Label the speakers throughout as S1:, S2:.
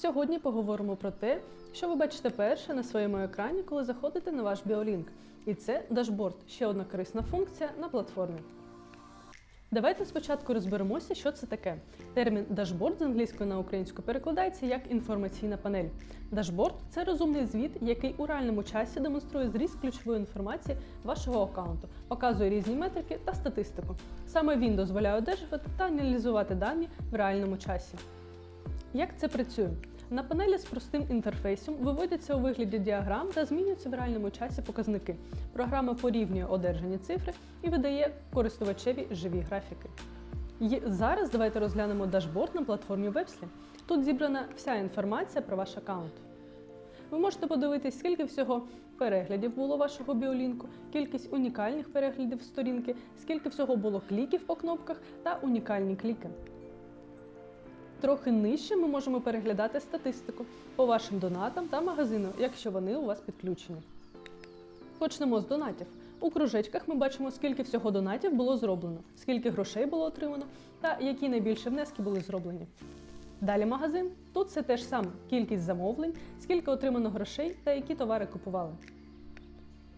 S1: Сьогодні поговоримо про те, що ви бачите перше на своєму екрані, коли заходите на ваш біолінк. І це дашборд ще одна корисна функція на платформі. Давайте спочатку розберемося, що це таке. Термін дашборд з англійської на українську перекладається як інформаційна панель. Дашборд це розумний звіт, який у реальному часі демонструє зріз ключової інформації вашого аккаунту, показує різні метрики та статистику. Саме він дозволяє одержувати та аналізувати дані в реальному часі. Як це працює? На панелі з простим інтерфейсом виводяться у вигляді діаграм та змінюються в реальному часі показники. Програма порівнює одержані цифри і видає користувачеві живі графіки. І зараз давайте розглянемо дашборд на платформі Websly. Тут зібрана вся інформація про ваш аккаунт. Ви можете подивитись, скільки всього переглядів було вашого біолінку, кількість унікальних переглядів сторінки, скільки всього було кліків по кнопках та унікальні кліки. Трохи нижче ми можемо переглядати статистику по вашим донатам та магазинам, якщо вони у вас підключені. Почнемо з донатів. У кружечках ми бачимо, скільки всього донатів було зроблено, скільки грошей було отримано та які найбільші внески були зроблені. Далі магазин. Тут все те ж саме: кількість замовлень, скільки отримано грошей та які товари купували.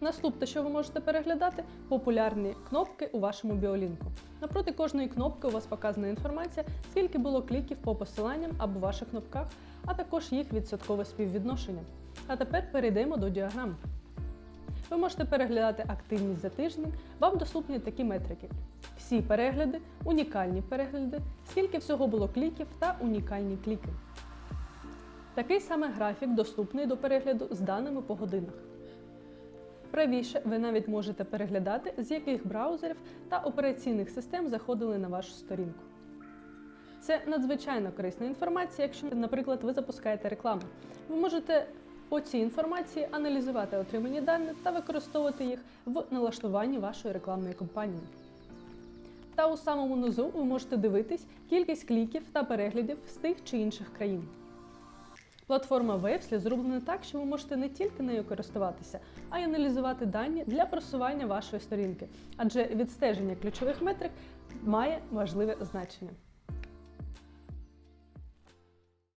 S1: Наступне, що ви можете переглядати, популярні кнопки у вашому біолінку. Напроти кожної кнопки у вас показана інформація, скільки було кліків по посиланням або ваших кнопках, а також їх відсоткове співвідношення. А тепер перейдемо до діаграм. Ви можете переглядати активність за тиждень, вам доступні такі метрики: всі перегляди, унікальні перегляди, скільки всього було кліків та унікальні кліки. Такий саме графік доступний до перегляду з даними по годинах. Правіше ви навіть можете переглядати, з яких браузерів та операційних систем заходили на вашу сторінку. Це надзвичайно корисна інформація, якщо, наприклад, ви запускаєте рекламу. Ви можете по цій інформації аналізувати отримані дані та використовувати їх в налаштуванні вашої рекламної кампанії. Та у самому низу ви можете дивитись кількість кліків та переглядів з тих чи інших країн. Платформа Websly зроблена так, що ви можете не тільки нею користуватися, а й аналізувати дані для просування вашої сторінки, адже відстеження ключових метрик має важливе значення.